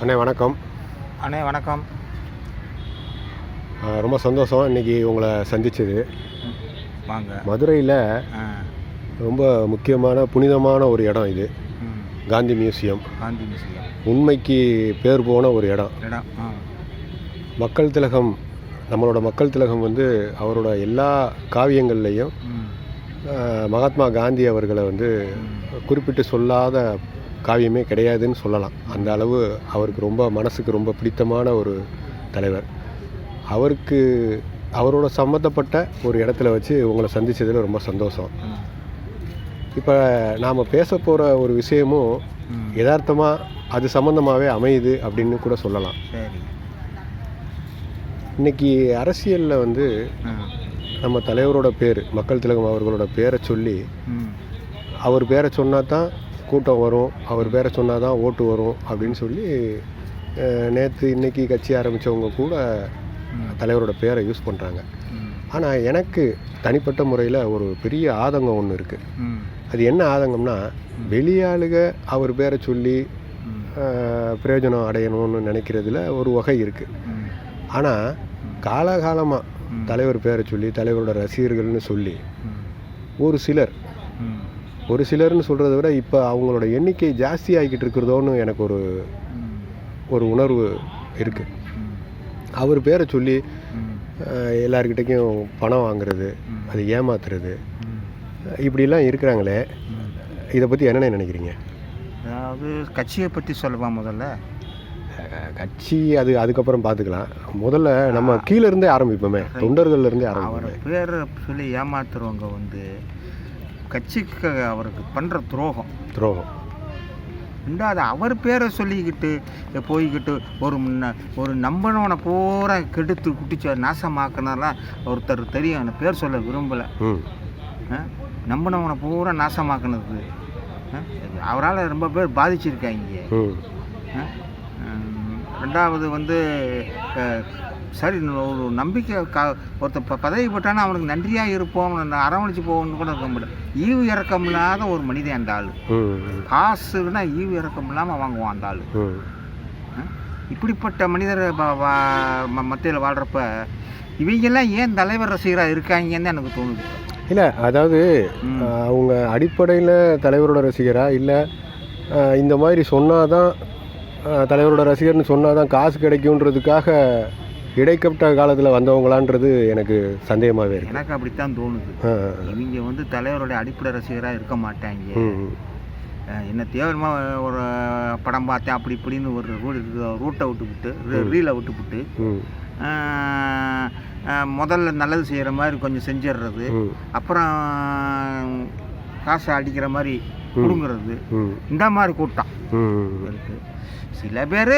அண்ணே வணக்கம். அண்ணே வணக்கம். ரொம்ப சந்தோஷம். இன்னைக்கு உங்களை சந்திச்சது. வாங்க. மதுரையில் ரொம்ப முக்கியமான புனிதமான ஒரு இடம் இது. காந்தி மியூசியம். காந்தி மியூசியம். உண்மைக்கு பேர் போன ஒரு இடம். இடம் மக்கள் திலகம் நம்மளோட மக்கள் திலகம் வந்து அவரோட எல்லா காவியங்கள்லேயும் மகாத்மா காந்தி அவர்களை வந்து குறிப்பிட்டு சொல்லாத காவியமே கிடையாதுன்னு சொல்லலாம். அந்த அளவு அவருக்கு ரொம்ப மனசுக்கு ரொம்ப பிடித்தமான ஒரு தலைவர். அவருக்கு அவரோட சம்மந்தப்பட்ட ஒரு இடத்துல வச்சு உங்களை சந்திச்சதுல ரொம்ப சந்தோஷம். இப்போ நாம் பேச போகிற ஒரு விஷயமும் யதார்த்தமாக அது சம்மந்தமாகவே அமையுது அப்படின்னு கூட சொல்லலாம். சரி. இன்னைக்கு அரசியலில் வந்து நம்ம தலைவரோட பேர் மக்கள் திலகம் அவர்களோட பேரை சொல்லி அவர் பேரை சொன்னால் தான் கூட்டம் வரும். அவர் பேரை சொன்னால் தான் ஓட்டு வரும் அப்படின்னு சொல்லி நேற்று இன்றைக்கி கட்சி ஆரம்பித்தவங்க கூட தலைவரோட பேரை யூஸ் பண்ணுறாங்க ஆனால் எனக்கு தனிப்பட்ட முறையில் ஒரு பெரிய ஆதங்கம் ஒன்று இருக்குது அது என்ன ஆதங்கம்னா வெளியாளுக அவர் பேரை சொல்லி பிரயோஜனம் அடையணும்னு நினைக்கிறதுல ஒரு வகை இருக்குது ஆனால் காலகாலமாக தலைவர் பேரை சொல்லி தலைவரோட ரசிகர்கள்னு சொல்லி ஒரு சிலர் ஒரு சிலர்னு சொல்கிறத விட இப்போ அவங்களோட எண்ணிக்கை ஜாஸ்தி ஆகிக்கிட்டு இருக்கிறதோன்னு எனக்கு ஒரு ஒரு உணர்வு இருக்குது அவர் பேரை சொல்லி ம் அஹ், எல்லார்கிட்டயும் பணம் வாங்குறது. அது ஏமாத்துறது இப்படிலாம் இருக்கிறாங்களே இதை பற்றி என்னென்ன நினைக்கிறீங்க? அதாவது கட்சியை பற்றி சொல்லவா முதல்ல? கட்சி அது அதுக்கப்புறம் பார்த்துக்கலாம் முதல்ல நம்ம கீழே இருந்தே ஆரம்பிப்போமே தொண்டர்கள்ல இருந்தே அவரை ஆரம்பிப்போமே. பேரை சொல்லி ஏமாத்துறவங்க வந்து கட்சிக்கு அவருக்கு பண்ணுற துரோகம். துரோகம். ரெண்டாவது அவர் பேரை சொல்லிக்கிட்டு போய்கிட்டு ஒரு முன்ன ஒரு நம்பனவனை பூரா கெடுத்து குட்டிச்சு நாசமாக்குனதெல்லாம் ஒருத்தர் தெரியும் அந்த பேர் சொல்ல விரும்பலை. நம்பினவனை பூரா நாசமாக்குனது. அவரால் ரொம்ப பேர் பாதிச்சிருக்காங்க. ரெண்டாவது வந்து சரி ஒரு நம்பிக்கை க ஒருத்தர் ப- பதவி போட்டானா அவனுக்கு நன்றியாக இருப்போம் அரவணைச்சு போகணும்னு கூட இருக்க முடியல ஈவு இறக்கம் இல்லாத ஒரு மனிதன் அந்த ஆள். காசுனா ஈவு இறக்கம் இல்லாமல் வாங்குவான் அந்த ஆள். இப்படிப்பட்ட மனிதர் மத்தியில் வாழ்கிறப்ப இவங்கெல்லாம் ஏன் தலைவர் ரசிகராக இருக்காங்கன்னு எனக்கு தோணுது. இல்லை அதாவது அவங்க அடிப்படையில் தலைவரோட ரசிகரா? இல்லை இந்த மாதிரி சொன்னாதான் அஹ், தலைவரோட ரசிகர்னு சொன்னாதான் காசு கிடைக்குன்றதுக்காக இடைக்கப்பட்ட காலத்தில் வந்தவங்களான்றது எனக்கு சந்தேகமாகவே இருக்கு. எனக்கு அப்படித்தான் தோணுது. இவங்க வந்து தலைவருடைய அடிப்படை ரசிகராக இருக்க மாட்டாங்க. என்ன தேவையமா ஒரு படம் பார்த்தேன் அப்படி இப்படின்னு ஒரு ரூட்டை விட்டுவிட்டு ரீலை விட்டுவிட்டு ம். அஹ் அஹ் முதல்ல நல்லது செய்கிற மாதிரி கொஞ்சம் செஞ்சிடுறது அப்புறம் காசை அடிக்கிற மாதிரி கொடுங்குறது. இந்த மாதிரி கூட்டம் சில பேர்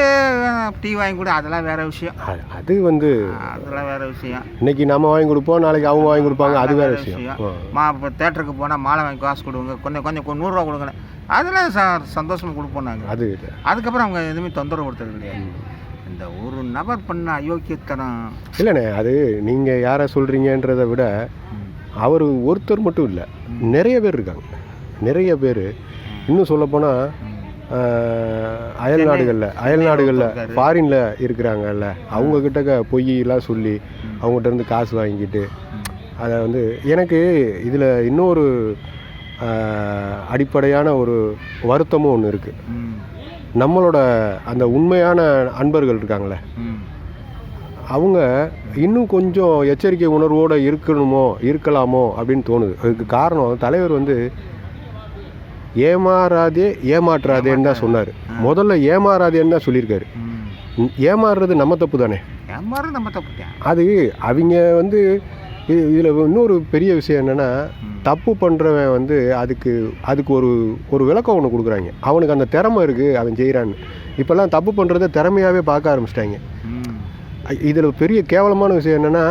டீ வாங்கி கொடு அதெல்லாம் வேற விஷயம். அது- வந்து அதெல்லாம் வேற விஷயம். இன்னைக்கு நம்ம வாங்கி கொடுப்போம் நாளைக்கு அவங்க வாங்கி கொடுப்பாங்க அது வேற விஷயம். மா இப்போ தேட்டருக்கு போனால் மாலை வாங்கி காசு கொடுங்க கொஞ்சம் கொஞ்சம் நூறுரூவா கொடுங்க அதெல்லாம் ச சந்தோஷமாக கொடுப்போம் நாங்கள் அது அதுக்கப்புறம் அவங்க எதுவுமே தொந்தரவு கொடுத்தது கிடையாது இந்த ஒரு நபர் பண்ண அயோக்கியத்தனம். இல்லைண்ணே அது நீங்கள் யாரை சொல்கிறீங்கன்றதை விட அவர் ஒருத்தர் மட்டும் இல்லை நிறைய பேர் இருக்காங்க. நிறைய பேர். இன்னும் சொல்லப்போனால் அயல் நாடுகளில் அயல் நாடுகளில். ஃபாரினில் இருக்கிறாங்கல்ல அவங்க கிட்ட பொய்யெல்லாம் சொல்லி அவங்ககிட்ட இருந்து காசு வாங்கிட்டு அதை வந்து எனக்கு இதில் இன்னொரு அடிப்படையான ஒரு வருத்தமும் ஒன்று இருக்குது நம்மளோட அந்த உண்மையான அன்பர்கள் இருக்காங்களே அவங்க இன்னும் கொஞ்சம் எச்சரிக்கை உணர்வோடு இருக்கணுமோ இருக்கலாமோ அப்படின்னு தோணுது. அதுக்கு காரணம் தலைவர் வந்து ஏமாறாதே ஏமாற்றாதேன்னு தான் சொன்னார். முதல்ல ஏமாறாதேன்னு தான் சொல்லியிருக்காரு. ஏமாறுறது நம்ம தப்பு தானே நம்ம அது அவங்க வந்து இதில் இன்னொரு பெரிய விஷயம் என்னென்னா தப்பு பண்ணுறவன் வந்து அதுக்கு அதுக்கு ஒரு ஒரு விளக்கம் ஒன்று கொடுக்குறாங்க. அவனுக்கு அந்த திறமை இருக்குது அவன் செய்கிறான்னு இப்போல்லாம் தப்பு பண்ணுறத திறமையாகவே பார்க்க ஆரம்பிச்சிட்டாங்க. இதில் பெரிய கேவலமான விஷயம் என்னென்னா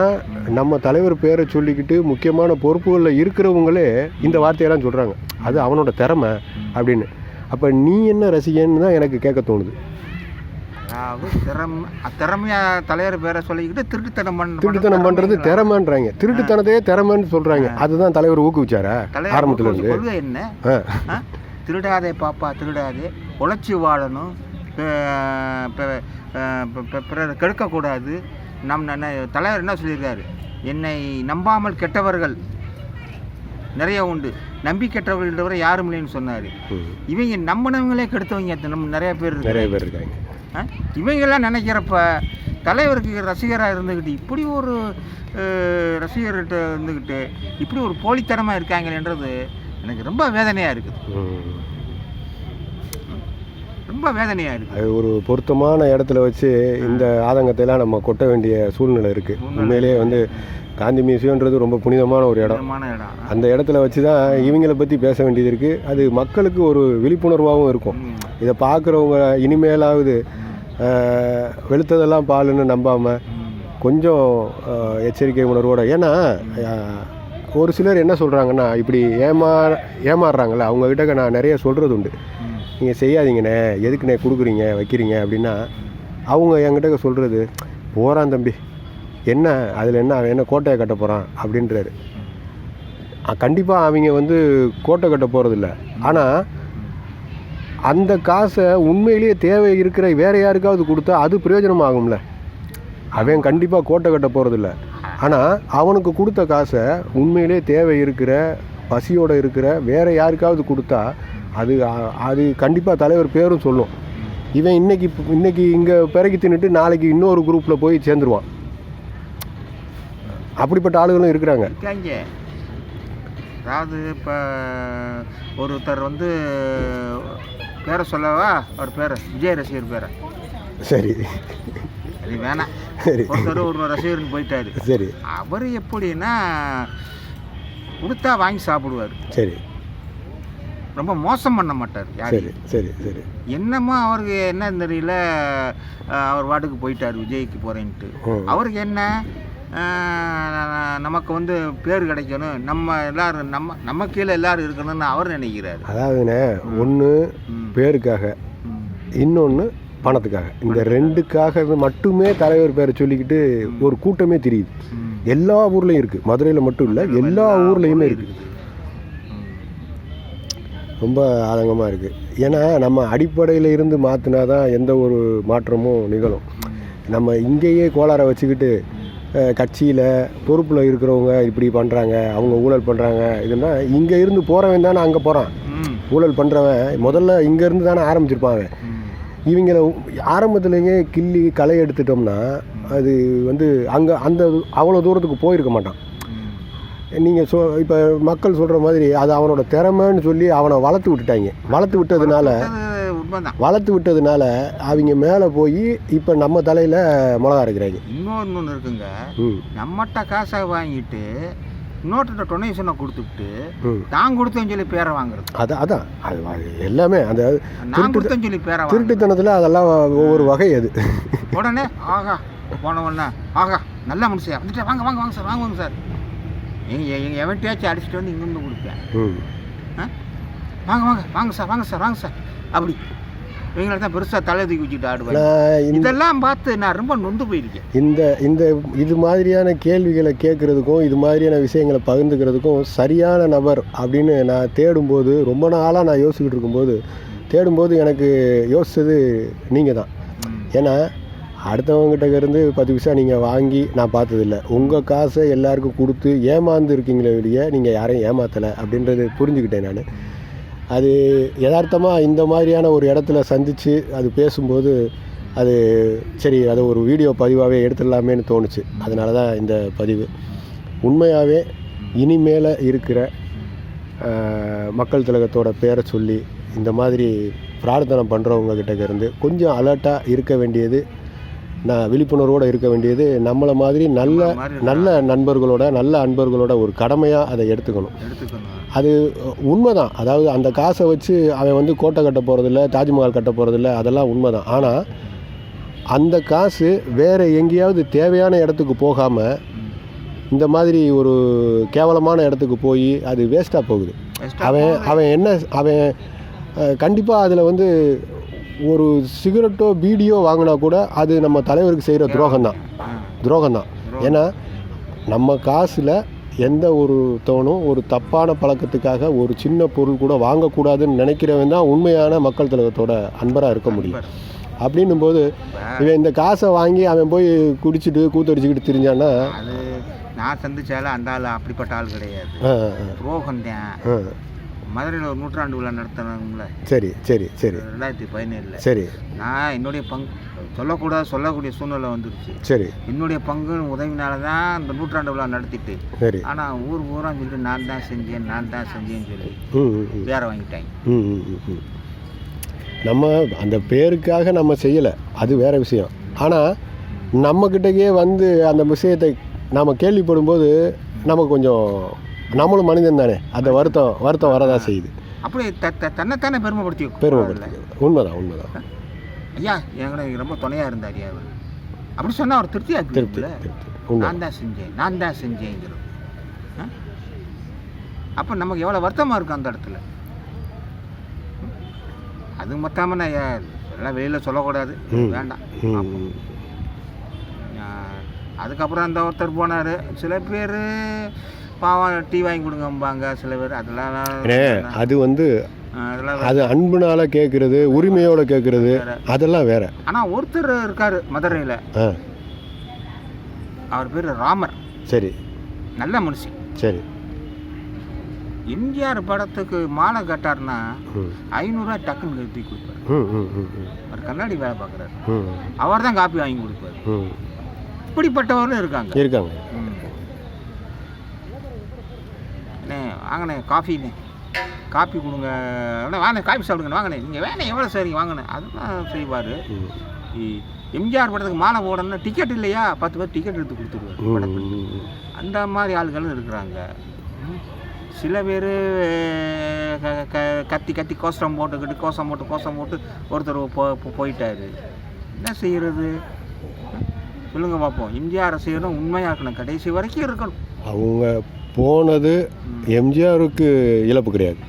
நம்ம தலைவர் பேரை சொல்லிக்கிட்டு முக்கியமான பொறுப்புகளில் இருக்கிறவங்களே இந்த வார்த்தையெல்லாம் சொல்கிறாங்க அது அவனோட திறமை அப்படின்னு. அப்போ நீ என்ன ரசிகன்னு தான் எனக்கு கேட்க தோணுது. அதாவது திறமை திறமையா தலைவர் பேரை சொல்லிக்கிட்டு திருட்டுத்தனம் பண்ண திருட்டுத்தனம் பண்ணுறது திறமைன்றாங்க. திருட்டுத்தனத்தையே திறமைன்னு சொல்கிறாங்க அதுதான் தலைவர் ஊக்குவிச்சாரா? ஆரம்பத்துல இருந்து கொள்கை என்ன? திருடாதே பாப்பா திருடாதே. உழைச்சி வாழணும். பிறரை கெடுக்கக்கூடாது. நம் தலைவர் என்ன சொல்லியிருக்காரு? என்னை நம்பாமல் கெட்டவர்கள் நிறைய உண்டு. நம்பி கெட்டவர்கள் யாரும் இல்லைன்னு சொன்னார். இவங்க நம்பினவங்களே கெடுத்தவங்க நம்ம நிறைய பேர். நிறைய பேர் இருக்காங்க? இவங்கெல்லாம் நினைக்கிறப்ப தலைவருக்கு ரசிகராக இருந்துக்கிட்டு இப்படி ஒரு ரசிகர்கிட்ட இருந்துக்கிட்டு இப்படி ஒரு போலித்தனமாக இருக்காங்களேன்றது எனக்கு ரொம்ப வேதனையாக இருக்குது. ரொம்ப வேதனையாக இருக்குது அது ஒரு பொருத்தமான இடத்துல வச்சு இந்த ஆதங்கத்தை எல்லாம் நம்ம கொட்ட வேண்டிய சூழ்நிலை இருக்குது உண்மையிலேயே வந்து காந்தி மியூசியம்ன்றது ரொம்ப புனிதமான ஒரு இடம். அந்த இடத்துல வச்சு தான் இவங்கள பற்றி பேச வேண்டியது இருக்குது அது மக்களுக்கு ஒரு விழிப்புணர்வாகவும் இருக்கும். இதை பார்க்குறவங்க இனிமேலாவது வெளுத்ததெல்லாம் பாலுன்னு நம்பாமல். கொஞ்சம் எச்சரிக்கை உணர்வோட. ஏன்னா ஒரு சிலர் என்ன சொல்கிறாங்கன்னா இப்படி ஏமா ஏமாறுறாங்கல்ல. அவங்கக்கிட்ட நான் நிறைய சொல்கிறது உண்டு. நீங்கள் செய்யாதீங்கண்ணே. எதுக்குண்ணே கொடுக்குறீங்க வைக்கிறீங்க அப்படின்னா அவங்க என்கிட்ட சொல்கிறது போகிறான் தம்பி. என்ன அதில் என்ன அவன் என்ன கோட்டையை கட்ட போகிறான் அப்படின்றாரு. கண்டிப்பாக அவங்க வந்து கோட்டை கட்ட போகிறதில்ல ஆனால் அந்த காசை உண்மையிலேயே தேவை இருக்கிற வேற யாருக்காவது கொடுத்தா அது பிரயோஜனமாகும்ல. அவன் கண்டிப்பாக கோட்டை கட்ட போகிறதில்ல ஆனால் அவனுக்கு கொடுத்த காசை உண்மையிலே தேவை இருக்கிற பசியோடு இருக்கிற வேற யாருக்காவது கொடுத்தா அது அது கண்டிப்பாக தலைவர் பேரும் சொல்லும். இவன் இன்றைக்கி இன்றைக்கி இங்கே பிறகு தின்னுட்டு நாளைக்கு இன்னொரு குரூப்பில் போய் சேர்ந்துருவான். அப்படிப்பட்ட ஆளுகளும் இருக்கிறாங்க. இருக்காங்க. அதாவது இப்போ ஒருத்தர் வந்து பேரை சொல்லவா? அவர் பேரை விஜய் ரசிகர் பேரை. சரி. அது வேணாம் சரி. ஒருத்தர் ஒரு ரசிகர்னு போயிட்டாரு. சரி. அவர் எப்படின்னா கொடுத்தா வாங்கி சாப்பிடுவார். சரி. ரொம்ப மோசம் பண்ண மாட்டார் சரி சரி சரி. என்னமோ அவருக்கு என்ன தெரியல அவர் வாட்டுக்கு போயிட்டார் விஜய்க்கு போகிறேன்ட்டு. அவருக்கு என்ன? நமக்கு வந்து பேர் கிடைக்கணும். நம்ம எல்லாரும் நம்ம நம்ம கீழே எல்லாரும் இருக்கணும்னு அவர் நினைக்கிறாரு. அதாவதுண்ணே ஒன்று. பேருக்காக. இன்னொன்று பணத்துக்காக. இந்த ரெண்டுக்காக மட்டுமே தலைவர் பேரை சொல்லிக்கிட்டு ஒரு கூட்டமே தெரியுது. எல்லா ஊர்லேயும் இருக்குது மதுரையில் மட்டும் இல்லை எல்லா ஊர்லேயுமே இருக்குது. ரொம்ப ஆதங்கமாக இருக்குது ஏன்னா நம்ம அடிப்படையில் இருந்து மாற்றினா தான் எந்த ஒரு மாற்றமும் நிகழும். நம்ம இங்கேயே கோளாறை வச்சுக்கிட்டு கட்சியில் பொறுப்பில் இருக்கிறவங்க இப்படி பண்ணுறாங்க அவங்க ஊழல் பண்ணுறாங்க இதுன்னா இங்கே இருந்து போகிறவன் தானே அங்கே போகிறான். ஊழல் பண்ணுறவன் முதல்ல இங்கேருந்து தானே ம். இவங்கள ஆரம்பத்துலேயே கிள்ளி களை எடுத்துட்டோம்னா அது வந்து அங்கே அந்த அவ்வளோ தூரத்துக்கு போயிருக்க மாட்டான். நீங்கள் சொ இப்போ மக்கள் சொல்கிற மாதிரி அது அவனோட திறமைன்னு சொல்லி அவனை வளர்த்து விட்டுட்டாங்க வளர்த்து விட்டதுனால உண்மைதான். வளர்த்து விட்டதுனால அவங்க மேலே போய் இப்போ நம்ம தலையில் மிளகா அரைக்கிறாங்க. இன்னொன்று ஒன்று இருக்குங்க நம்மகிட்ட காசை வாங்கிட்டு இன்னொருத்த டொனேஷனை கொடுத்துட்டு நான் கொடுத்தேன்னு சொல்லி பேரை வாங்குறது. அதான் அதான். அது அது எல்லாமே அந்த நான் கொடுத்தேன்னு சொல்லி பேரை திருட்டுத்தனத்தில் அதெல்லாம் ஒவ்வொரு வகை அது. உடனே ஆகா போன உடனே ஆகா நல்ல மனுஷன் வந்துட்டு வாங்க வாங்க வாங்க சார் வாங்க வாங்க சார். எங்க எங்கள் எவன்ட்டையாச்சும் அடிச்சுட்டு வந்து இங்கேருந்து கொடுப்பேன்? வாங்க வாங்க வாங்க சார் வாங்க சார் வாங்க சார். அப்படி. இவங்களை தான் பெருசாக தலை தூக்கி வச்சுட்டு ஆடுவாங்க. இதெல்லாம் பார்த்து நான் ரொம்ப நொந்து போயிருக்கேன். இந்த இந்த இது மாதிரியான கேள்விகளை கேட்குறதுக்கும் இது மாதிரியான விஷயங்களை பகிர்ந்துக்கிறதுக்கும் சரியான நபர் அப்படின்னு நான் தேடும்போது ரொம்ப நாளாக நான் யோசிச்சுக்கிட்டு இருக்கும்போது தேடும்போது எனக்கு யோசிச்சது நீங்கள் தான். ஏன்னா அடுத்தவங்ககிட்ட இருந்து பத்து பைசா நீங்கள் வாங்கி நான் பார்த்ததில்ல. உங்கள் காசை எல்லாருக்கும் கொடுத்து ஏமாந்து இருக்கீங்களே வெளியே நீங்கள் யாரையும் ஏமாத்தலை அப்படின்றது புரிஞ்சுக்கிட்டேன் நான். அது யதார்த்தமாக இந்த மாதிரியான ஒரு இடத்துல சந்தித்து அது பேசும்போது அது சரி அதை ஒரு வீடியோ பதிவாகவே எடுத்துடலாமேன்னு தோணுச்சு. அதனால தான் இந்த பதிவு. உண்மையாகவே இனிமேல் இருக்கிற மக்கள் திலகத்தோட பேரை சொல்லி இந்த மாதிரி பிரார்த்தனை பண்ணுறவங்க இருந்து கொஞ்சம் அலர்ட்டாக இருக்க வேண்டியது நான் விழிப்புணர்வோடு இருக்க வேண்டியது நம்மளை மாதிரி நல்ல நல்ல நண்பர்களோட நல்ல அன்பர்களோட ஒரு கடமையாக அதை எடுத்துக்கணும். அது உண்மைதான். அதாவது அந்த காசை வச்சு அவன் வந்து கோட்டை கட்ட போகிறதில்ல தாஜ்மஹால் கட்ட போகிறதில்ல அதெல்லாம் உண்மைதான். ஆனால் அந்த காசு வேறு எங்கேயாவது தேவையான இடத்துக்கு போகாமல் இந்த மாதிரி ஒரு கேவலமான இடத்துக்கு போய் அது வேஸ்ட்டாக போகுது. அவன் அவன் என்ன அவன் கண்டிப்பாக அதில் வந்து ஒரு சிகரெட்டோ பீடியோ வாங்கினா கூட அது நம்ம தலைவருக்கு செய்கிற துரோகம் தான் ஆ. துரோகம் தான் ஏன்னா நம்ம காசில் எந்த ஒரு தவணும் ஒரு தப்பான பழக்கத்துக்காக ஒரு சின்ன பொருள் கூட வாங்கக்கூடாதுன்னு நினைக்கிறவன் தான் உண்மையான மக்கள் தலைவத்தோட அன்பராக இருக்க முடியும். அப்படின்னும் போது இவன் இந்த காசை வாங்கி அவன் போய் குடிச்சிட்டு கூத்தடிச்சுக்கிட்டு திரிஞ்சான்னா அது நான் சந்திச்சால அந்த ஆள் அப்படிப்பட்ட ஆள் கிடையாது. துரோகம் தான். மதுரையில் ஒரு நூற்றாண்டு விழா நடத்தினாங்கள சரி சரி சரி. ரெண்டாயிரத்தி பதினேழில். சரி. நான் என்னுடைய பங்கு சொல்லக்கூடாது சொல்லக்கூடிய சூழ்நிலை வந்துருச்சு. சரி. என்னுடைய பங்கு உதவினால தான் அந்த நூற்றாண்டு விழா நடத்திட்டு. சரி. ஆனால் ஊர் பூரா சொல்லிட்டு நான் தான் செஞ்சேன் நான் தான் செஞ்சேன்னு சொல்லி பேரை வாங்கிட்டாங்க. நம்ம அந்த பேருக்காக நம்ம செய்யலை. அது வேற விஷயம். ஆனால் நம்மக்கிட்டக்கே வந்து அந்த விஷயத்தை நாம் கேள்விப்படும்போது நமக்கு கொஞ்சம் நம்மளும் மனிதன் தானே. அந்த வருத்தம் வருத்தம் வரதான் செய்யுது. அப்படி தன்னைத்தானே பெருமைப்படுத்தி பெருமைப்படுத்தி உண்மைதான் உண்மைதான். ஐயா எனக்கு ரொம்ப துணையாக இருந்தார் ஐயா அவர். அப்படி சொன்னால் அவர் திருப்தியாக திருப்தி நான் தான் செஞ்சேன் நான் தான் செஞ்சேங்கிறது அப்போ நமக்கு எவ்வளோ வருத்தமாக இருக்கும் அந்த இடத்துல? அது மொத்தமாக நான் ஐயா, எல்லாம் வெளியில் சொல்லக்கூடாது. வேண்டாம். அதுக்கப்புறம் அந்த ஒருத்தர் போனார். சில பேர் பாவம் டீ வாங்கி கொடுங்கம்பாங்க சில பேர். அதெல்லாம் அது வந்து அது அன்புனால கேட்குறது உரிமையோட கேட்குறது அதெல்லாம் வேற. ஆனால் ஒருத்தர் இருக்கார் மதுரையில். அவர் பேர் ராமர். சரி. நல்ல மனுஷன் சரி. எம்ஜிஆர் படத்துக்கு மாலை கட்டார்னா ஐநூறுரூவா டக்குன்னு கட்டி கொடுப்பாரு. அவர் கண்ணாடி வேலை பார்க்குறாரு. அவர் தான் காப்பி வாங்கி கொடுப்பாரு. ம். இப்படிப்பட்டவர்களும் இருக்காங்க. இருக்காங்க ம். அண்ணே வாங்கண்ணே காஃபிண்ணே காப்பி கொடுங்க. அண்ணே வாங்க காஃபி சாப்பிடுங்க வாங்கண்ணே நீங்கள் வேணே எவ்வளோ சரி வாங்கண்ணே அதெல்லாம் செய்வார் எம்ஜிஆர் படத்துக்கு மாலை போடணும்னா டிக்கெட் இல்லையா? பத்து பேர் டிக்கெட் எடுத்து கொடுத்துருவாரு. அந்த மாதிரி ஆளுகளும் இருக்கிறாங்க. சில பேர் கத்தி கத்தி கோஷம் போட்டுக்கிட்டு கோஷம் போட்டு கோஷம் போட்டு ஒருத்தர் போ போயிட்டாரு. என்ன செய்யறது? சொல்லுங்க பார்ப்போம் எம்ஜிஆர் ரசிகரும் உண்மையாக இருக்கணும் கடைசி வரைக்கும் இருக்கணும். அவங்க போனது எம்ஜிஆருக்கு இழப்பு கிடையாது.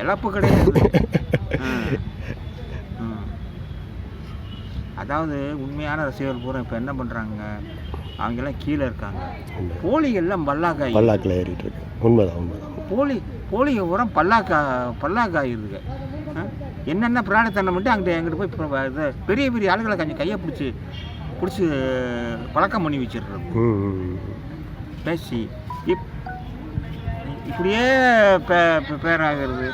இழப்பு கிடையாது. அதாவது உண்மையான ரசிகர்கள் பூரா இப்போ என்ன பண்ணுறாங்க அவங்கெல்லாம் கீழே இருக்காங்க. போலிகள்லாம் பல்லாக்காய். பல்லாக்கில் ஏறிட்டு இருக்கு. உண்மைதான் உண்மைதான். போலி போலிக உரம் பல்லாக்கா பல்லாக்காயிருதுங்க? என்னென்ன பிராணித்தனம் மட்டும் அங்கிட்ட எங்கிட்ட போய் இப்ப இது பெரிய பெரிய ஆளுகளை கொஞ்சம் கையை பிடிச்சி பிடிச்சி பழக்கம் பண்ணி வச்சிடுறது. பேசி இப் இப்படியே பே பேராகிறது.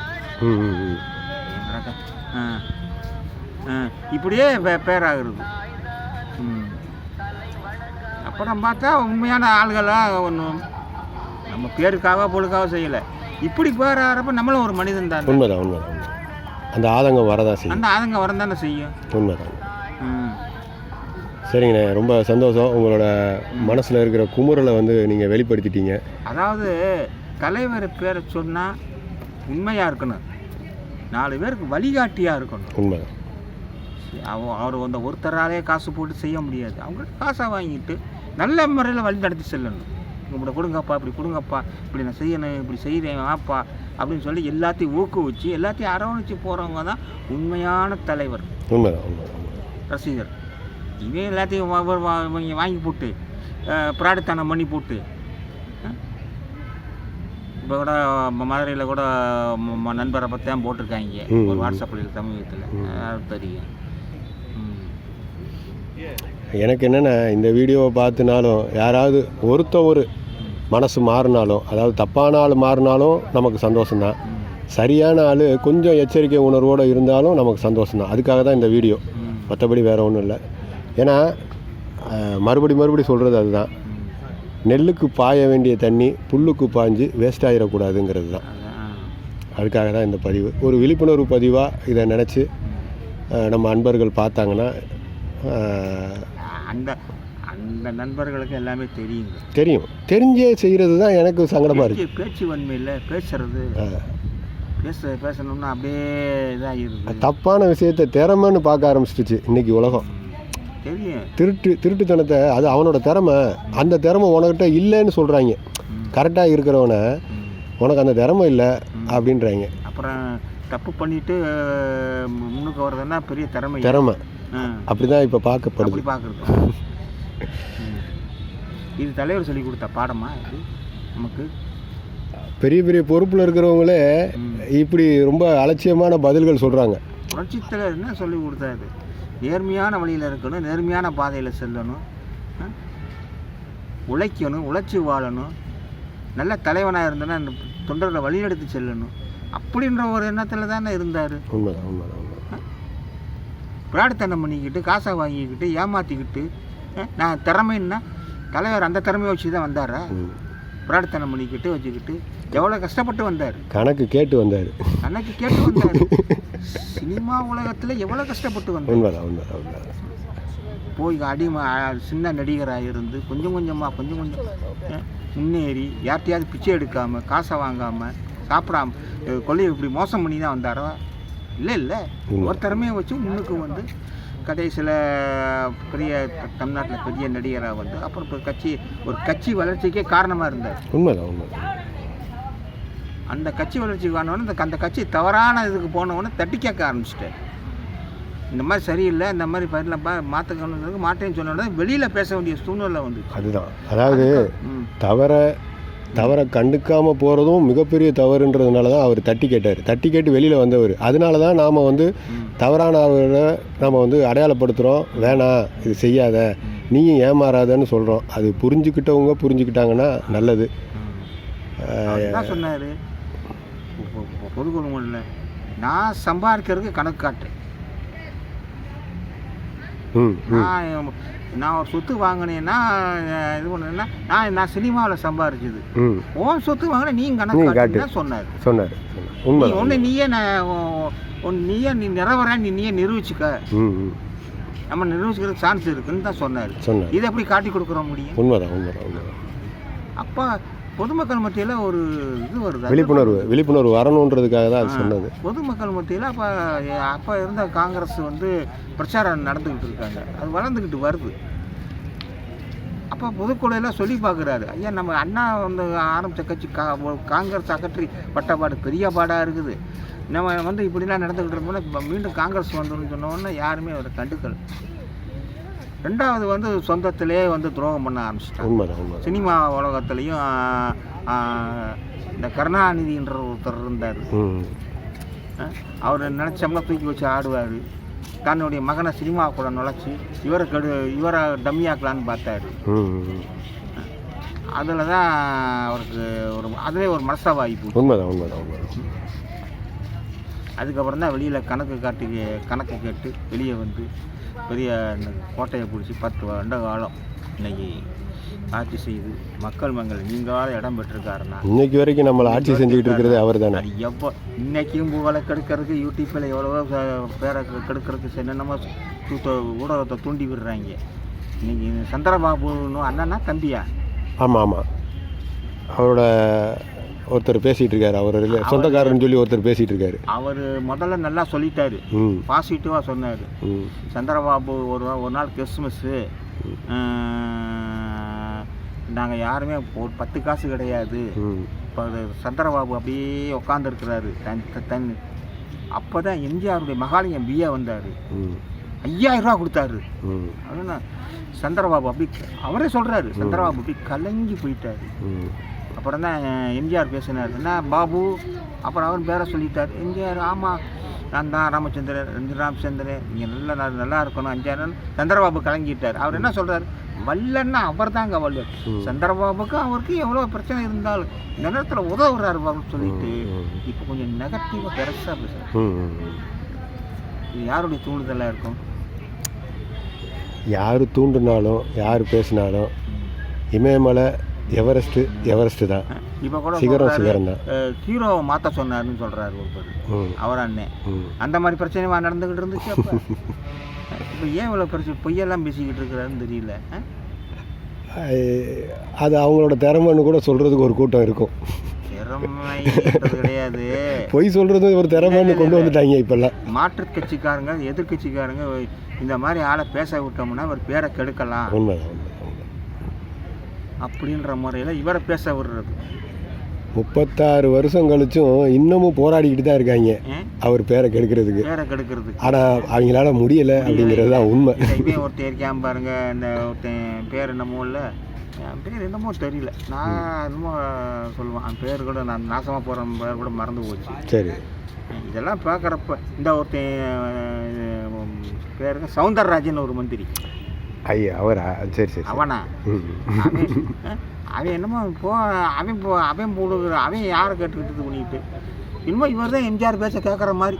இப்படியே பே பேராகிறது. ம். அப்புறம் பார்த்தா உண்மையான ஆளுகளாக ஒன்றும் நம்ம பேருக்காக பொழுக்காக செய்யலை. இப்படி பேராகிறப்ப நம்மளும் ஒரு மனிதன் தான். உண்மைதான் உண்மைதான் உண்மை அந்த ஆதங்கம் வரதான் செய்யும். அந்த ஆதங்க வரம் தானே செய்யும். உண்மைதான். சரிங்கண்ணே ரொம்ப சந்தோஷம். உங்களோட மனசில் இருக்கிற குமுறலை வந்து நீங்கள் வெளிப்படுத்திட்டீங்க. அதாவது தலைவர் பேரை சொன்னால் உண்மையாக இருக்கணும். நாலு பேருக்கு வழிகாட்டியாக இருக்கணும். அவ அவர் அந்த ஒருத்தராலே காசு போட்டு செய்ய முடியாது. அவங்க காசை வாங்கிட்டு நல்ல முறையில் வழி நடத்தி செல்லணும். இப்படி கொடுங்கப்பா இப்படி கொடுங்கப்பா இப்படி நான் செய்யணும் இப்படி செய்கிறேன் வாப்பா அப்படின்னு சொல்லி எல்லாத்தையும் ஊக்குவிச்சு எல்லாத்தையும் அரவணைச்சு போகிறவங்க தான் உண்மையான தலைவர். ரசிகர். இவன் எல்லாத்தையும் வாங்கி போட்டு பிராடத்தனம் பண்ணி போட்டு இப்போ கூட மதுரையில் கூட நண்பரை பற்றி தான் போட்டிருக்காங்க ஒரு. வாட்ஸ்அப்பில் அது தெரியும். எனக்கு என்னென்ன இந்த வீடியோவை பார்த்துனாலும் யாராவது ஒருத்த ஒரு மனசு மாறினாலும் அதாவது தப்பான ஆள் மாறினாலும் நமக்கு சந்தோஷம்தான். சரியான ஆள் கொஞ்சம் எச்சரிக்கை உணர்வோடு இருந்தாலும் நமக்கு சந்தோஷம்தான். அதுக்காக தான் இந்த வீடியோ. மற்றபடி வேறு ஒன்றும் இல்லை. ஏன்னா மறுபடி மறுபடி சொல்கிறது அதுதான். நெல்லுக்கு பாய வேண்டிய தண்ணி புல்லுக்கு பாய்ஞ்சு வேஸ்ட் ஆகிடக்கூடாதுங்கிறது தான். அதுக்காக தான் இந்த பதிவு. ஒரு விழிப்புணர்வு பதிவாக இதை நினச்சி நம்ம அன்பர்கள் பார்த்தாங்கன்னா அந்த அந்த நண்பர்களுக்கு எல்லாமே தெரியுங்க. தெரியும். தெரிஞ்சே செய்கிறது தான் எனக்கு சங்கடமாக இருக்குது பேச்சு வன்மையில் பேசுறது. பேச பேசணும்னா அப்படியே இதாகிருது. தப்பான விஷயத்தை திறமைன்னு பார்க்க ஆரம்பிச்சிடுச்சு இன்னைக்கு உலகம். தெரியும் திருட்டு திருட்டுத்தனத்தை அது அவனோட திறமை. அந்த திறமை உனக்கிட்ட இல்லைன்னு சொல்கிறாங்க கரெக்டாக இருக்கிறவனை உனக்கு அந்த திறமை இல்லை அப்படின்றாங்க. அப்புறம் தப்பு பண்ணிட்டு முன்னுக்கு வர்றதுன்னா பெரிய திறமை. திறமை. அப்படி தான் இப்போ பார்க்கப்படுது. பார்க்குறது. இது தலைவர் சொல்லி கொடுத்த பாடமா இது? நமக்கு? பெரிய பெரிய பொறுப்பில் இருக்கிறவங்களே. இப்படி ரொம்ப அலட்சியமான பதில்கள் சொல்கிறாங்க புரட்சித் தலைவர் என்ன சொல்லி கொடுத்தாரு? நேர்மையான வழியில் இருக்கணும் நேர்மையான பாதையில் செல்லணும்? உழைக்கணும் உழைச்சி வாழணும். நல்ல தலைவனாக இருந்தனா அந்த தொண்டர்களை வழிநடத்தி செல்லணும். அப்படின்ற ஒரு எண்ணத்தில் தானே இருந்தார். பிராடுத்தனம் பண்ணிக்கிட்டு காசை வாங்கிக்கிட்டு ஏமாற்றிக்கிட்டு நான் திறமைன்னா தலைவர் அந்த திறமையை வச்சு தான் வந்தாரா ம். பிராடுத்தனம் பண்ணிக்கிட்டு வச்சுக்கிட்டு எவ்வளோ கஷ்டப்பட்டு வந்தார்? கணக்கு கேட்டு வந்தார். அன்னைக்கு கேட்டு வந்தார். சினிமா உலகத்தில் எவ்வளோ கஷ்டப்பட்டு வந்தார்? உண்மைதான் உண்மைதான் உண்மைதான். போய் அடிமை சின்ன நடிகராக இருந்து கொஞ்சம் கொஞ்சமாக கொஞ்சம் கொஞ்சம் முன்னேறி யார்கிட்டயாவது பிச்சை எடுக்காமல் காசை வாங்காமல் சாப்பிடாம கொள்ளையை இப்படி மோசம் பண்ணி தான் வந்தாரோ? இல்லை இல்லை. ஒரு திறமையை வச்சு முன்னுக்கு வந்து கடைசியில் பெரிய த- தமிழ்நாட்டில் பெரிய நடிகராக வந்து அப்புறம் இப்போ கட்சி ஒரு கட்சி வளர்ச்சிக்கே காரணமாக இருந்தார். உண்மைதான் உண்மைதான். அந்த கட்சி வளர்ச்சிக்கு ஆனவொடனே இந்த அந்த கட்சி தவறான இதுக்கு போனவொடனே தட்டி கேட்க ஆரம்பிச்சிட்டார். இந்த மாதிரி சரியில்லை இந்த மாதிரி பயிரில் மாற்றக்கணுங்கிறது மாட்டேன்னு சொன்ன உடனே வெளியில் பேச வேண்டிய சூழ்நிலை வந்து அதுதான். அதாவது தவற தவறை கண்டுக்காமல் போகிறதும் மிகப்பெரிய தவறுன்றதுனால தான் அவர் தட்டி கேட்டார். தட்டி கேட்டு வெளியில் வந்தவர். அதனால தான் நாம் வந்து ம். தவறான அவரை நாம் வந்து அடையாளப்படுத்துகிறோம் வேணாம் இது செய்யாத. நீயும் ஏமாறாதன்னு சொல்கிறோம் அது புரிஞ்சுக்கிட்டவங்க புரிஞ்சுக்கிட்டாங்கன்னா நல்லது. சொன்னார்? பொதுக்குழுமல்ல நான் சம்பாதிக்கிறதுக்கு கணக்கு காட்டுறேன். ம் ம். நான் ஒரு சொத்து வாங்கினேன்னா இது பண்ணேன்னா நான் நான் சினிமாவில் சம்பாரிச்சது. உன் சொத்து வாங்கினா நீ கணக்கு சொன்னார். சொன்னார். நீ உண்மைதான் ஒன்று நீயே நான் நீயே நீ நிறவர நீ நீயே நிரூபிச்சுக்க. நம்ம நிரூபிச்சுக்கிறதுக்கு சான்ஸ் இருக்குன்னு தான் சொன்னார். சொன்னார். இதை எப்படி காட்டி கொடுக்குற முடியும்? உண்மைதான் உண்மைதான் உண்மைதான் அப்போ பொதுமக்கள் மத்தியில் ஒரு இது வருது. விழிப்புணர்வு விழிப்புணர்வு வரணுன்றதுக்காக தான் அது சொன்னது. பொதுமக்கள் மத்தியில் அப்போ அப்போ இருந்த காங்கிரஸ் வந்து பிரச்சாரம் நடந்துக்கிட்டு இருக்காங்க. அது வளர்ந்துக்கிட்டு வருது. அப்போ பொதுக்குழுல சொல்லி பார்க்குறாரு ஐயா நம்ம அண்ணா வந்து ஆரம்பித்த கட்சி கா காங்கிரஸ் அகற்றி பட்டப்பாடு பெரிய பாடாக இருக்குது. நம்ம வந்து இப்படிலாம் நடந்துக்கிட்டு இப்போ மீண்டும் காங்கிரஸ் வந்துன்னு சொன்ன உடனே யாருமே அவரை கண்டுக்கல. ரெண்டாவது வந்து சொந்தத்திலே வந்து துரோகம் பண்ண ஆரம்பிச்சிட்டாங்க. சினிமா உலகத்துலேயும் இந்த கருணாநிதின்ற ஒருத்தர் இருந்தார். அவர் நினச்சோம்னா தூக்கி வச்சு ஆடுவார். தன்னுடைய மகனை சினிமா கூட நுழைச்சி இவரை கெடு இவரை டம்மியாக்கலான்னு பார்த்தாரு. அதில் தான் அவருக்கு ஒரு அதிலே ஒரு உண்மைதான் உண்மைதான் உண்மைதான். அதுக்கப்புறம் தான் வெளியில் கணக்கு காட்டி கணக்கு கேட்டு வெளியே வந்து பெரிய இந்த கோட்டையை பிடிச்சி பத்து வருட காலம் இன்னைக்கு ஆட்சி செய்து மக்கள் மங்கள் நீங்காத இடம் பெற்றிருக்காருன்னா இன்னைக்கு வரைக்கும் நம்மளை ஆட்சி செஞ்சுக்கிட்டு இருக்கிறது அவர் தானே எப்போ இன்னைக்கும் புகழை கெடுக்கிறதுக்கு யூடியூப்பில் எவ்வளவோ பேரை கெடுக்கிறதுக்கு என்னென்னமோ ஊடகத்தை தூண்டி விடுறாங்க. இன்னைக்கு சந்திரபாபுன்னு அண்ணனா தம்பியா? ஆமாம் ஆமாம். அவரோட ஒருத்தர் பேசிகிட்டு இருக்காரு அவர் ரிலே- சொந்தக்காரர்னு சொல்லி ஒருத்தர் பேசிகிட்டு இருக்காரு அவர் முதல்ல நல்லா சொல்லிட்டாரு. பாசிட்டிவாக சொன்னார். சந்திரபாபு ஒரு ஒரு நாள் கிறிஸ்மஸ்ஸு நாங்கள் யாருமே ஒரு பத்து காசு கிடையாது. இப்போ சந்திரபாபு அப்படியே உட்காந்துருக்கிறாரு தன் தன் அப்போ தான் எம்ஜிஆருடைய மகாலிங்கம் பிஏ வந்தார். ஐயாயிரம் ரூபா கொடுத்தாரு. அதுனா சந்திரபாபு அப்படி அவரே சொல்கிறாரு சந்திரபாபு அப்படி கலங்கி போயிட்டாரு. அப்புறம் தான் எம்ஜிஆர் பேசினார். என்ன பாபு அப்புறம் அவர் பேரை சொல்லிட்டார். எம்ஜிஆர் ஆமாம் நான் தான் ராமச்சந்திரன் ரெண்டு ராமச்சந்திரன். நீங்கள் நல்லா நல்லா- நல்லா இருக்கணும். அஞ்சாயிரம் சந்திரபாபு கலங்கிட்டார். அவர் என்ன சொல்கிறார் வல்லன்னா அவர் தாங்க வல்லன் ம். சந்திரபாபுக்கு அவருக்கு எவ்வளோ பிரச்சனை இருந்தாலும் இந்த நேரத்தில் உதவுறாரு பாபுன்னு சொல்லிட்டு. இப்போ கொஞ்சம் நெகட்டிவாக பெருசாக ம். இது யாருடைய தூண்டுதலாக இருக்கும்? யார் தூண்டினாலும் யார் பேசினாலும் இமயமலை எவரெஸ்ட்டு எவரெஸ்ட்டு தான். இப்போ கூட சிகரம் சிகரம் தான். ஹீரோவை மாற்ற சொன்னாருன்னு சொல்கிறாரு ஒருத்தர் அவர் அண்ணன் ம். அந்த மாதிரி பிரச்சனைமா நடந்துக்கிட்டு இருந்துச்சு அப்போ? இப்போ ஏன் இவ்வளோ பிரச்சனை பொய்யெல்லாம் பேசிக்கிட்டு இருக்கிறாருன்னு தெரியல அது அவங்களோட திறமைன்னு கூட சொல்கிறதுக்கு ஒரு கூட்டம் இருக்கும். திறமைன்றது கிடையாது. பொய் சொல்கிறது ஒரு திறமைன்னு கொண்டு வந்துட்டாங்க இப்போல்லாம். மாற்றுக் கட்சிக்காரங்க எதிர்கட்சிக்காரங்க இந்த மாதிரி ஆளை பேச விட்டோம்னா அவர் பேரை கெடுக்கலாம். உண்மைதான் உண்மை உண்மை அப்படின்ற முறையில் இவரை பேச விடுறது. முப்பத்தாறு வருஷம் கழிச்சும் இன்னமும் போராடிக்கிட்டு தான் இருக்காங்க? அவர் பேரை கெடுக்கிறதுக்கு. பேரை கெடுக்கிறதுக்கு. ஆனால் அவங்களால முடியலை அப்படிங்கிறது தான் உண்மை. இந்த இவன் ஒருத்தன் இருக்கான் பாருங்க இந்த ஒருத்தன் பேர் என்னமோ இல்லை. என் பேர் என்னமோ தெரியல. நான் என்னமோ சொல்லுவேன். அவன் பேர் கூட நான் நாசமாக போகிற பேர் கூட மறந்து போச்சு. சரி. இதெல்லாம் பார்க்குறப்ப இந்த ஒருத்தன் பேருங்க சவுந்தரராஜன் ஒரு மந்திரி. ஐயா அவரா? சரி சரி அவனா? அவன் என்னமோ போ அவன் போ அவன் போடுகிற அவன் யாரை கேட்டுக்கிட்டு பண்ணிக்கிட்டு இன்னும் இவர் தான் எம்ஜிஆர் பேச்ச கேட்குற மாதிரி.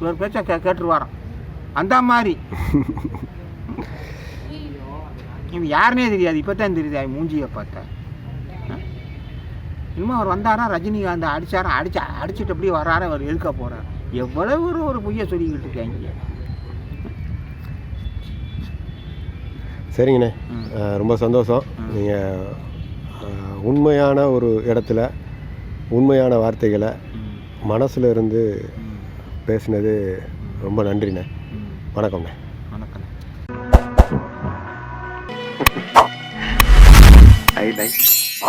இவர் பேச்ச கே கேட்டுருவாராம். அந்த மாதிரி. இவன் யாருனே தெரியாது. இப்போ தான் தெரியுது அவன் மூஞ்சியை பார்த்தா? இன்னும் அவர் வந்தாரா? ரஜினிகாந்த் அடிச்சாரா? அடிச்சு அடிச்சுட்டு அப்படியே வராரு? அவர் எதுக்க போகிறார் எவ்வளவு ஒரு ஒரு பொய்யை சொல்லிக்கிட்டு இருக்காங்க. சரிங்கண்ணே. ரொம்ப சந்தோஷம். நீங்கள் உண்மையான ஒரு இடத்துல உண்மையான வார்த்தைகளை மனசுல இருந்து பேசுனது ரொம்ப நன்றிண்ணே. வணக்கம்ண்ணே. வணக்கம் ஐ லைக்